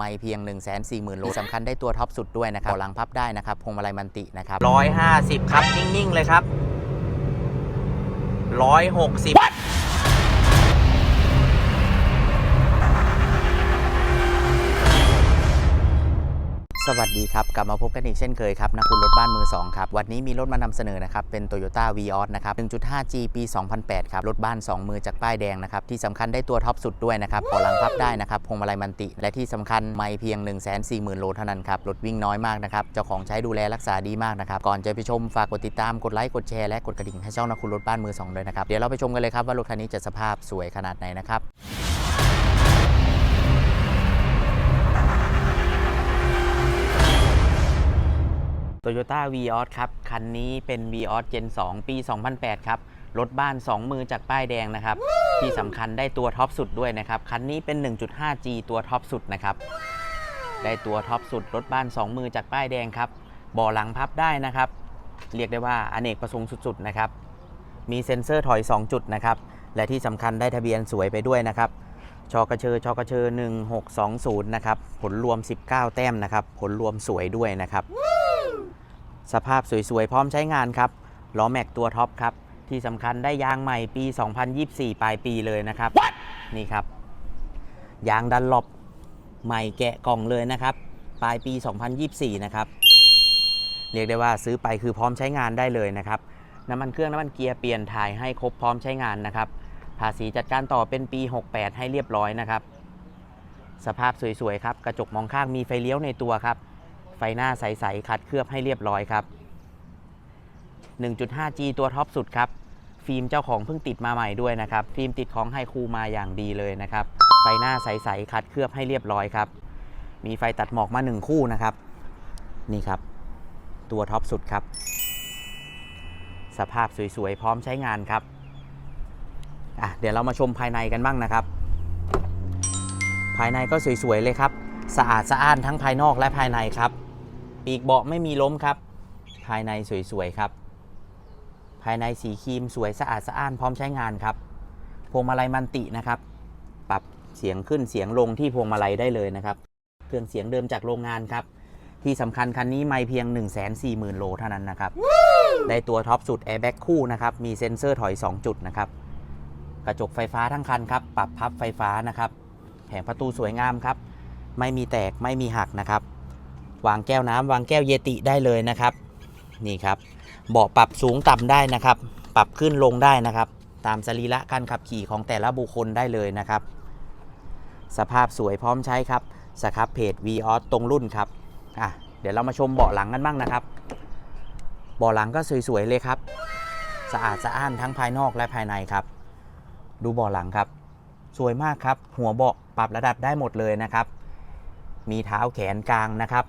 ไม่เพียง 1 4 0 0 0 0 โลสำคัญได้ตัวท็อปสุดด้วยนะครับหลังพับได้นะครับพวงมาลัยมันตินะครับ150 ครับ นิ่ง ๆ เลยครับ 160 สวัสดีครับ กลับมาพบกันอีกเช่นเคยครับนักคุณรถบ้านมือ 2 ครับ วันนี้มีรถมานำเสนอนะครับ เป็น Toyota v ีออนะครับ 1.5G ปี 2008 ครับ รถบ้าน 2 มือจากป้ายแดงนะครับ ที่สำคัญได้ตัวท็อปสุดด้วยนะครับพอลังพับได้นะครับพวงมาลัยมันติ และที่สำคัญไม่เพียง 1 4 0 0 0 0 โลเท่านั้นครับ รถวิ่งน้อยมากนะครับ เจ้าของใช้ดูแลรักษาดีมากนะครับ ก่อนจะไปชมฝากกดติดตามกดไลค์กดแชร์และกดกระดิ่งให้ช่องนักคุณรถบ้านมือ2ด้วยนะครับเดี๋ยวเราไปชมกันเลยครับว่ารถคันนี้จะสภาพสวยขนาดไหนนะครับ Toyota v ีออครับ คันนี้เป็น v ีออ Gen 2 ปี 2008 ครับ รถบ้าน 2 มือจากป้ายแดงนะครับ ที่สำคัญได้ตัวท็อปสุดด้วยนะครับ คันนี้เป็น 1.5G ตัวท็อปสุดนะครับ ได้ตัวท็อปสุด รถบ้าน 2 มือจากป้ายแดงครับเบ่อหลังพับได้นะครับ เรียกได้ว่าอเนกประสงค์สุดๆนะครับ มีเซ็นเซอร์ถอย 2 จุดนะครับ และที่สำคัญได้ทะเบียนสวยไปด้วยนะครับชอกระเชอชอกระเชอ1620 นะครับ ผลรวม 19 แต้มนะครับ ผลรวมสวยด้วยนะครับ สภาพสวยๆ พร้อมใช้งานครับ ล้อแม็กตัวท็อปครับ ที่สำคัญได้ยางใหม่ปี 2024 ปลายปีเลยนะครับนี่ครับ ยางดันหลบใหม่แกะกล่องเลยนะครับ ปลายปี 2024 นะครับ เรียกได้ว่าซื้อไปคือพร้อมใช้งานได้เลยนะครับ น้ำมันเครื่องน้ำมันเกียร์เปลี่ยนถ่ายให้ครบพร้อมใช้งานนะครับ ภาษีจัดการต่อเป็นปี 68 ให้เรียบร้อยนะครับ สภาพสวยๆ ครับ กระจกมองข้างมีไฟเลี้ยวในตัวครับ ไฟหน้าใสๆขัดเคลือบให้เรียบร้อยครับ 1.5G ตัวท็อปสุดครับ ฟิล์มเจ้าของเพิ่งติดมาใหม่ด้วยนะครับ ฟิล์มติดของไฮคูมาอย่างดีเลยนะครับ ไฟหน้าใสๆขัดเคลือบให้เรียบร้อยครับ มีไฟตัดหมอกมา 1 คู่นะครับ นี่ครับ ตัวท็อปสุดครับ สภาพสวยๆ พร้อมใช้งานครับอะเดี๋ยวเรามาชมภายในกันบ้างนะครับ ภายในก็สวยๆเลยครับ สะอาดสะอ้านทั้งภายนอกและภายในครับ ปีกเบาะไม่มีล้มครับ ภายในสวยๆครับ ภายในสีครีมสวยสะอาดสะอ้านพร้อมใช้งานครับ พวงมาลัยมันตินะครับ ปรับเสียงขึ้นเสียงลงที่พวงมาลัยได้เลยนะครับ เครื่องเสียงเดิมจากโรงงานครับ ที่สำคัญคันนี้ไม่เพียง 1 4 0 0 0 0 โลเท่านั้นนะครับ ได้ตัวท็อปสุดแอร์แบ็กคู่นะครับ มีเซ็นเซอร์ถอย 2 จุดนะครับ กระจกไฟฟ้าทั้งคันครับ ปรับพับไฟฟ้านะครับ แผงประตูสวยงามครับ ไม่มีแตกไม่มีหักนะครับ วางแก้วน้ำวางแก้วเยติได้เลยนะครับ นี่ครับเบาะปรับสูงต่ำได้นะครับ ปรับขึ้นลงได้นะครับ ตามสรีระการขับขี่ของแต่ละบุคคลได้เลยนะครับ สภาพสวยพร้อมใช้ครับสครับเพจ v ีออตรงรุ่นครับอะเดี๋ยวเรามาชมเบาะหลังกันบ้างนะครับ เบาะหลังก็สวยๆเลยครับ สะอาดสะอ้านทั้งภายนอกและภายในครับ ดูเบาะหลังครับ สวยมากครับ หัวเบาะปรับระดับได้หมดเลยนะครับ มีเท้าแขนกลางนะครับ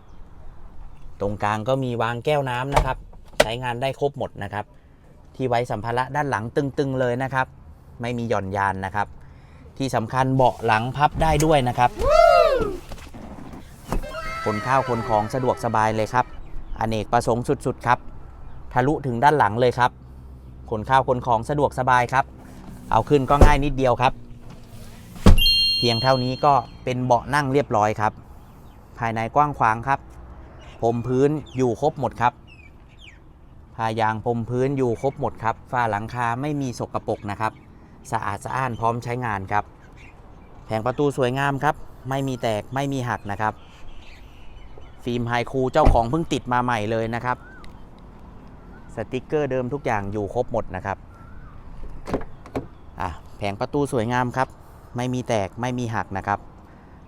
ตรงกลางก็มีวางแก้วน้ำนะครับ ใช้งานได้ครบหมดนะครับ ที่ไว้สัมภาระด้านหลังตึงๆเลยนะครับ ไม่มีหย่อนยานนะครับ ที่สำคัญเบาะหลังพับได้ด้วยนะครับขนข้าวขนของสะดวกสบายเลยครับอเนกประสงค์สุดๆครับ ทะลุถึงด้านหลังเลยครับขนข้าวขนของสะดวกสบายครับ เอาขึ้นก็ง่ายนิดเดียวครับ เพียงเท่านี้ก็เป็นเบาะนั่งเรียบร้อยครับ ภายในกว้างขวางครับ พรมพื้นอยู่ครบหมดครับพายางพรมพื้นอยู่ครบหมดครับฝ้าหลังคาไม่มีสกรปรกนะครับ สะอาดสะอ้านพร้อมใช้งานครับ แผงประตูสวยงามครับ ไม่มีแตกไม่มีหักนะครับ ฟิล์มไฮคูเจ้าของเพิ่งติดมาใหม่เลยนะครับ สติกเกอร์เดิมทุกอย่างอยู่ครบหมดนะครับอะแผงประตูสวยงามครับ ไม่มีแตกไม่มีหักนะครับ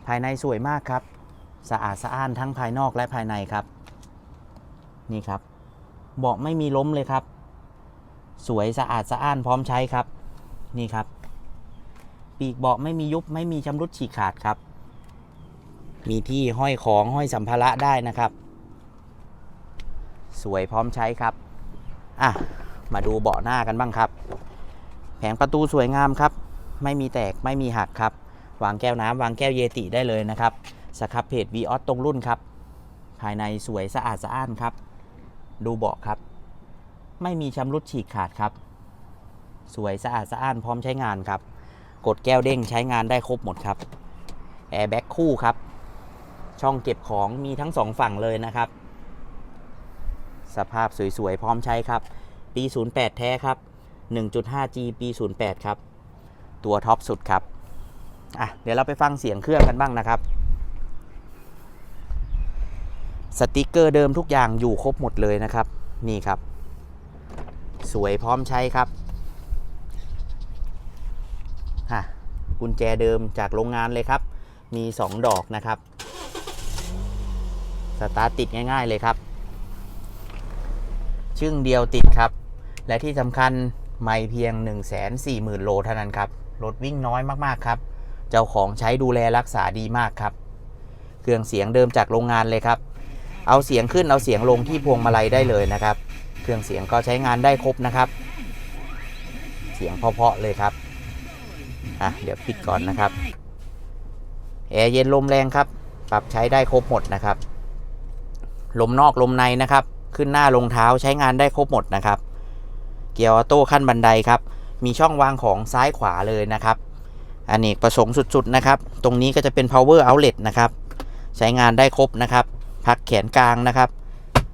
ภายในสวยมากครับ สะอาดสะอ้านทั้งภายนอกและภายในครับ นี่ครับเบาะไม่มีล้มเลยครับ สวยสะอาดสะอ้านพร้อมใช้ครับ นี่ครับ ปีกเบาะไม่มียุบไม่มีชำรุดฉีกขาดครับ มีที่ห้อยของห้อยสัมภาระได้นะครับ สวยพร้อมใช้ครับอะมาดูเบาะหน้ากันบ้างครับ แผงประตูสวยงามครับ ไม่มีแตกไม่มีหักครับ วางแก้วน้ำวางแก้วเยติได้เลยนะครับ สครับเพจ v ีออสตรงรุ่นครับ ภายในสวยสะอาดสะอ้านครับ ดูเบาะครับ ไม่มีชำรุดฉีกขาดครับ สวยสะอาดสะอ้านพร้อมใช้งานครับ กดแก้วเด้งใช้งานได้ครบหมดครับแอร์แบ็กคู่ครับ ช่องเก็บของมีทั้งสองฝั่งเลยนะครับ สภาพสวยๆพร้อมใช้ครับ ปี 08 แท้ครับ 1.5G ปี 08 ครับ ตัวท็อปสุดครับ อะ เดี๋ยวเราไปฟังเสียงเครื่องกันบ้างนะครับ สติกเกอร์เดิมทุกอย่างอยู่ครบหมดเลยนะครับ นี่ครับ สวยพร้อมใช้ครับฮะกุญแจเดิมจากโรงงานเลยครับ มี 2 ดอกนะครับ สตาร์ทติดง่ายๆเลยครับ ชึ่งเดียวติดครับ และที่สำคัญไม่เพียง 1 4 0 0 0 0 โลเท่านั้นครับ รถวิ่งน้อยมากๆครับ เจ้าของใช้ดูแลรักษาดีมากครับ เครื่องเสียงเดิมจากโรงงานเลยครับ เอาเสียงขึ้นเอาเสียงลงที่พวงมาลัยได้เลยนะครับ เครื่องเสียงก็ใช้งานได้ครบนะครับ เสียงเพาะๆเลยครับอะเดี๋ยวปิดก่อนนะครับแอร์เย็นลมแรงครับ ปรับใช้ได้ครบหมดนะครับ ลมนอกลมในนะครับ ขึ้นหน้าลงเท้าใช้งานได้ครบหมดนะครับ เกียร์ออโต้ขั้นบันไดครับ มีช่องวางของซ้ายขวาเลยนะครับอันนี้ประสงค์สุดๆนะครับ ตรงนี้ก็จะเป็น power outlet นะครับ ใช้งานได้ครบนะครับ พักแขนกลางนะครับ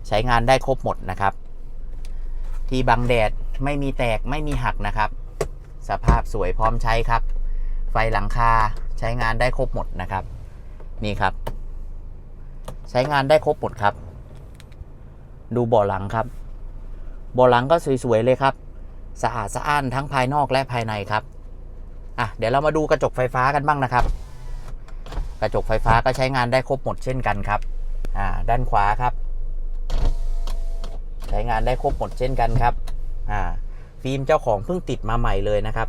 ใช้งานได้ครบหมดนะครับ ที่บังแดดไม่มีแตกไม่มีหักนะครับ สภาพสวยพร้อมใช้ครับ ไฟหลังคาใช้งานได้ครบหมดนะครับ นี่ครับ ใช้งานได้ครบหมดครับ ดูเบาะหลังครับเบาะหลังก็สวยๆเลยครับ สะอาดสะอ้านทั้งภายนอกและภายในครับอะเดี๋ยวเรามาดูกระจกไฟฟ้ากันบ้างนะครับ กระจกไฟฟ้าก็ใช้งานได้ครบหมดเช่นกันครับ อ่าด้านขวาครับ ใช้งานได้ครบหมดเช่นกันครับอ่าฟิล์มเจ้าของเพิ่งติดมาใหม่เลยนะครับ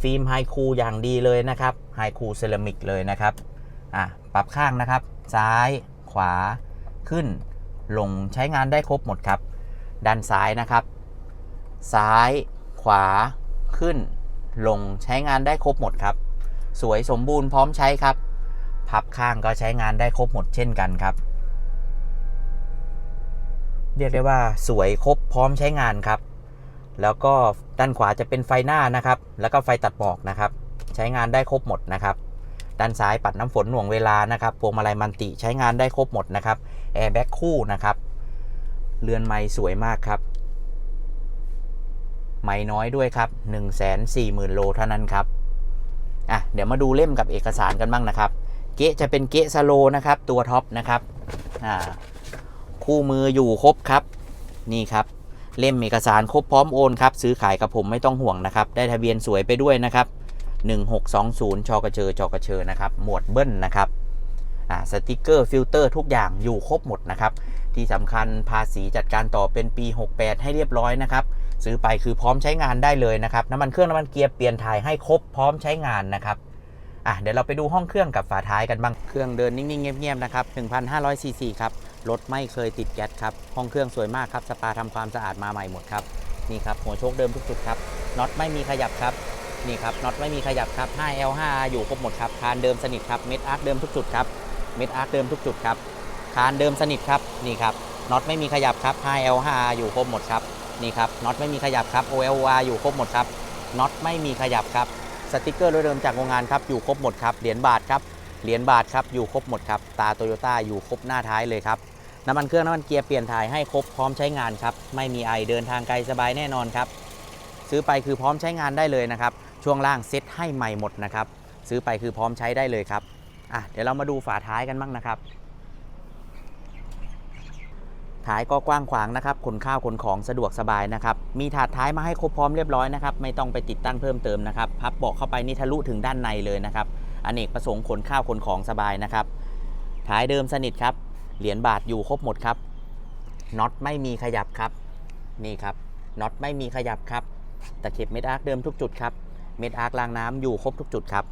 ฟิล์มไฮคูอย่างดีเลยนะครับไฮคูเซรามิกเลยนะครับอะปรับข้างนะครับ ซ้าย ขวา ขึ้น ลงใช้งานได้ครบหมดครับ ด้านซ้ายนะครับ ซ้าย ขวา ขึ้น ลงใช้งานได้ครบหมดครับ สวยสมบูรณ์พร้อมใช้ครับ พับข้างก็ใช้งานได้ครบหมดเช่นกันครับ เรียกได้ว่าสวยครบพร้อมใช้งานครับ แล้วก็ด้านขวาจะเป็นไฟหน้านะครับ แล้วก็ไฟตัดหมอกนะครับ ใช้งานได้ครบหมดนะครับ ด้านซ้ายปัดน้ำฝนหน่วงเวลานะครับพวงมาลัยมันติใช้งานได้ครบหมดนะครับแอร์แบ็กคู่นะครับเรือนไม้สวยมากครับ ไม่น้อยด้วยครับ 1 4 0 0 0 0 โลเท่านั้นครับอะเดี๋ยวมาดูเล่มกับเอกสารกันบ้างนะครับ เกะจะเป็นเกะสโลนะครับ ตัวท็อปนะครับอ่า คู่มืออยู่ครบครับ นี่ครับ เล่มเอกสารครบพร้อมโอนครับ ซื้อขายกับผมไม่ต้องห่วงนะครับ ได้ทะเบียนสวยไปด้วยนะครับ 1620ชอกระเชอชกระเชอนะครับ หมวดเบิ้ลนะครับอ่าสติกเกอร์ฟิลเตอร์ทุกอย่างอยู่ครบหมดนะครับ ที่สำคัญภาษีจัดการต่อเป็นปี 68 ให้เรียบร้อยนะครับ ซื้อไปคือพร้อมใช้งานได้เลยนะครับน้ำมันเครื่องน้ำมันเกียร์เปลี่ยนถ่ายให้ครบพร้อมใช้งานนะครับอะเดี๋ยวเราไปดูห้องเครื่องกับฝาท้ายกันบ้าง เครื่องเดินนิ่งๆ เงียบๆ นะครับ 1,500ซีซีครับ รถไม่เคยติดแก๊สครับ ห้องเครื่องสวยมากครับสปาทำความสะอาดมาใหม่หมดครับนี่ครับหัวโชคเดิมทุกจุดครับน็อตไม่มีขยับครับนี่ครับน็อตไม่มีขยับครับ 5L 5R อยู่ครบหมดครับคานเดิมสนิทครับเม็ดอาร์คเดิมทุกจุดครับเม็ดอาร์คเดิมทุกจุดครับคานเดิมสนิทครับนี่ครับน็อตไม่มีขยับครับ 5L 5R อยู่ครบหมดครับนี่ครับน็อตไม่มีขยับครับ OLR อยู่ครบหมดครับน็อตไม่มีขยับครับสติกเกอร์โดยเดิมจากโรงงานครับอยู่ครบหมดครับเหรียญบาทครับเหรียญบาทครับอยู่ครบหมดครับตาโตโยต้าอยู่ครบหน้าท้ายเลยครับ น้ำมันเครื่องน้ำมันเกียร์เปลี่ยนถ่ายให้ครบพร้อมใช้งานครับ ไม่มีไอเดินทางไกลสบายแน่นอนครับ ซื้อไปคือพร้อมใช้งานได้เลยนะครับ ช่วงล่างเซ็ตให้ใหม่หมดนะครับ ซื้อไปคือพร้อมใช้ได้เลยครับอะเดี๋ยวเรามาดูฝาท้ายกันบ้างนะครับ ท้ายก็กว้างขวางนะครับ ขนข้าวขนของสะดวกสบายนะครับ มีถาดท้ายมาให้ครบพร้อมเรียบร้อยนะครับ ไม่ต้องไปติดตั้งเพิ่มเติมนะครับ พับเบาะเข้าไปนี่ทะลุถึงด้านในเลยนะครับ อเนกประสงค์ขนข้าวขนของสบายนะครับ ท้ายเดิมสนิทครับ เหรียญบาทอยู่ครบหมดครับน็อตไม่มีขยับครับ นี่ครับน็อตไม่มีขยับครับตะเข็บเม็ดอาร์คเดิมทุกจุดครับเม็ดอาร์ครางน้ำอยู่ครบทุกจุดครับ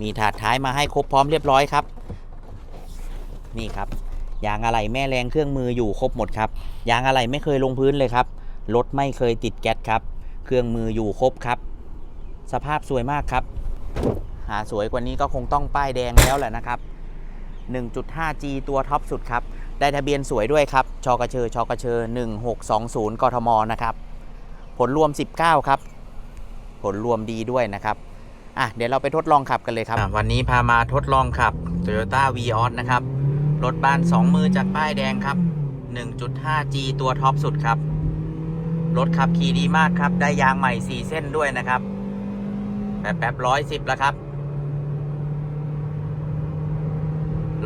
มีถาดท้ายมาให้ครบพร้อมเรียบร้อยครับ นี่ครับยางอะไหล่แม่แรงเครื่องมืออยู่ครบหมดครับยางอะไหล่ไม่เคยลงพื้นเลยครับรถไม่เคยติดแก๊สครับ เครื่องมืออยู่ครบครับ สภาพสวยมากครับ หาสวยกว่านี้ก็คงต้องป้ายแดงแล้วแหละนะครับ 1.5G ตัวท็อปสุดครับ ได้ทะเบียนสวยด้วยครับชอกระเชอชอกระเชอ1620 กทมนะครับ ผลรวม 19 ครับ ผลรวมดีด้วยนะครับ อะ เดี๋ยวเราไปทดลองขับกันเลยครับ วันนี้พามาทดลองขับ Toyota v ีออนะครับ รถบ้าน 2 มือจากป้ายแดงครับ 1.5G ตัวท็อปสุดครับ รถขับขี่ดีมากครับ ได้ยางใหม่ 4 เส้นด้วยนะครับ แป๊บแป๊บร้อยสิบแล้วครับ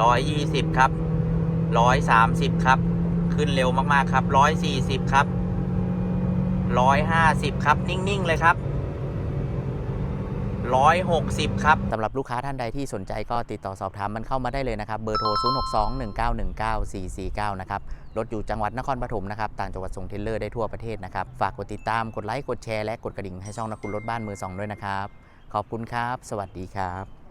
ร้อยยี่สิบครับร้อยสามสิบครับ ขึ้นเร็วมากๆครับร้อยสี่สิบครับร้อยห้าสิบครับ นิ่ง ๆ เลยครับร้อยหกสิบครับสำหรับลูกค้าท่านใดที่สนใจก็ติดต่อสอบถามมันเข้ามาได้เลยนะครับ เบอร์โทร 0621919449 นะครับ รถอยู่จังหวัดนครปฐมนะครับ ต่างจังหวัดส่งเทเลอร์ได้ทั่วประเทศนะครับ ฝากกดติดตาม กดไลค์ กดแชร์ และกดกระดิ่งให้ช่องนักคุณรถบ้านมือสองด้วยนะครับ ขอบคุณครับ สวัสดีครับ